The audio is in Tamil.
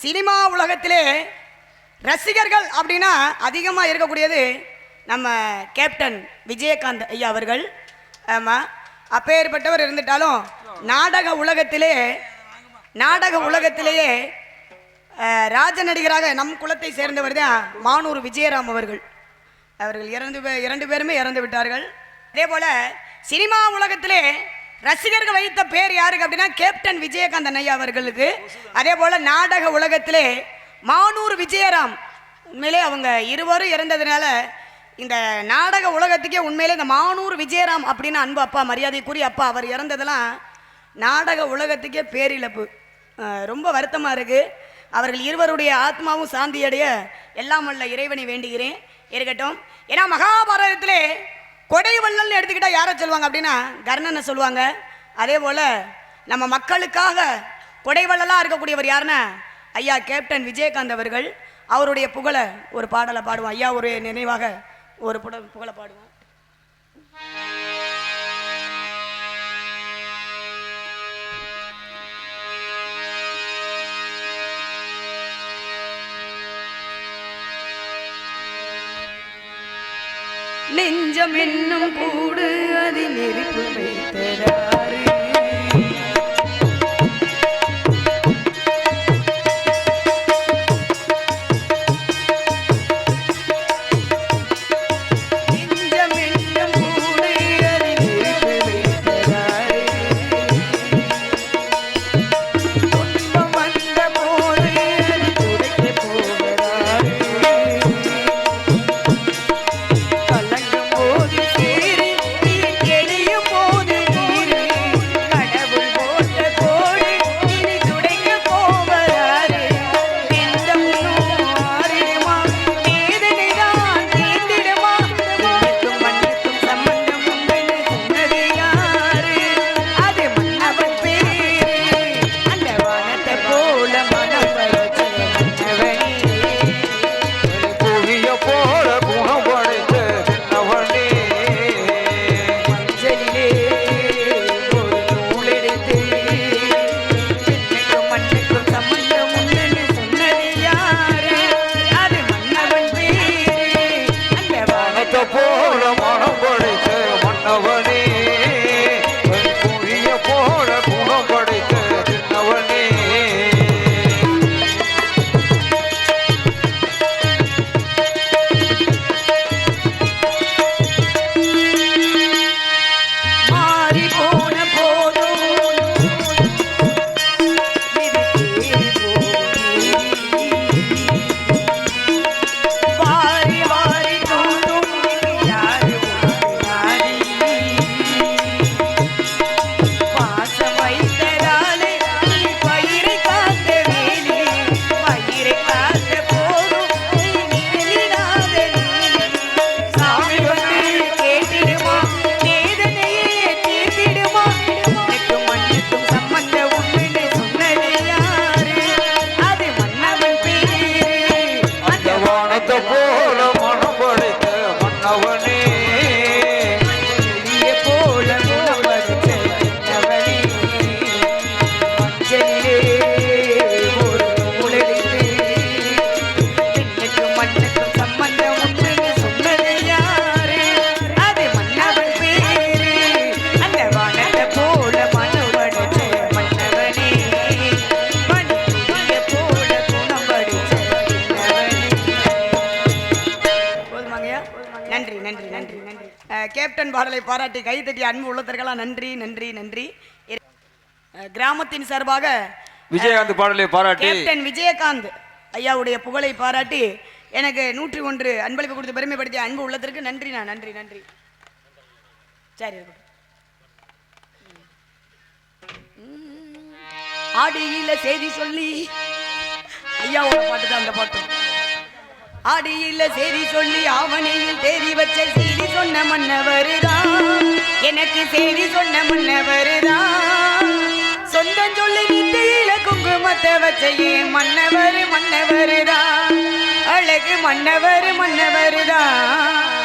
சினிமா உலகத்திலே ரசிகர்கள் அப்படின்னா அதிகமாக இருக்கக்கூடியது நம்ம கேப்டன் விஜயகாந்த் ஐயா அவர்கள். ஆமாம் அப்பேற்பட்டவர் இருந்துட்டாலும் நாடக உலகத்திலே நாடக உலகத்திலேயே ராஜ நடிகராக நம் குலத்தை சேர்ந்தவர் தான் மானூர் விஜயராம் அவர்கள். அவர்கள் இறந்து இரண்டு பேருமே இறந்து விட்டார்கள். அதே போல் சினிமா உலகத்திலே ரசிகர்கள் வைத்த பேர் யாருக்கு அப்படின்னா கேப்டன் விஜயகாந்தன் ஐயா அவர்களுக்கு. அதே போல நாடக உலகத்திலே மானூர் விஜயராம். உண்மையிலே அவங்க இருவரும் இறந்ததுனால இந்த நாடக உலகத்துக்கே உண்மையிலே இந்த மானூர் விஜயராம் அப்படின்னு அன்பு அப்பா மரியாதைக்குரிய அப்பா அவர் இறந்ததெல்லாம் நாடக உலகத்துக்கே பேரிழப்பு. ரொம்ப வருத்தமாக இருக்குது அவர்கள் இருவருடைய ஆத்மாவும் சாந்தியடைய எல்லாம் வல்ல இறைவனை வேண்டுகிறேன். இருக்கட்டும். ஏன்னா மகாபாரதத்திலே கொடை வள்ளல்னு எடுத்துக்கிட்டால் யாரை சொல்லுவாங்க அப்படின்னா கர்ணனை சொல்லுவாங்க. அதே போல் நம்ம மக்களுக்காக கொடைவள்ளலாக இருக்கக்கூடியவர் யாருன்னா ஐயா கேப்டன் விஜயகாந்த் அவர்கள். அவருடைய புகழை ஒரு பாடலை பாடுவோம். ஐயா ஒரு நினைவாக ஒரு புட புகழை பாடுவோம். நெஞ்சம் என்னும் கூடு அதில் நெருப்பு வைத்ததாறு கேப்டன் பாடலை பாராட்டி கைத்தட்டி அன்பு உள்ளத்திற்கெல்லாம் நன்றி நன்றி நன்றி. கிராமத்தின் சார்பாக விஜயகாந்த் பாடலை பாராட்டி. கேப்டன் விஜயகாந்த் ஐயாவுடைய புகழை பாராட்டி எனக்கு நூற்றி ஒன்று அன்பளிப்பு கொடுத்து பெருமைப்படுத்திய அன்பு உள்ளத்திற்கு நன்றிண்ணா நன்றி நன்றி. சரி. ஆடியில செய்தி சொல்லி ஐயாவோட பாட்டு தான் அந்த பாட்டு. அடியில் சரி சொல்லி ஆவணியில் தேடி வச்ச சீரி சொன்ன மன்னவருதான். எனக்கு செய்தி சொன்ன மன்னவருதான். சொந்தம் சொல்லி நித்தியில குங்குமத்தை வச்ச ஏன் மன்னவர் மன்னவருதான். அழகு மன்னவர் மன்னவருதான்.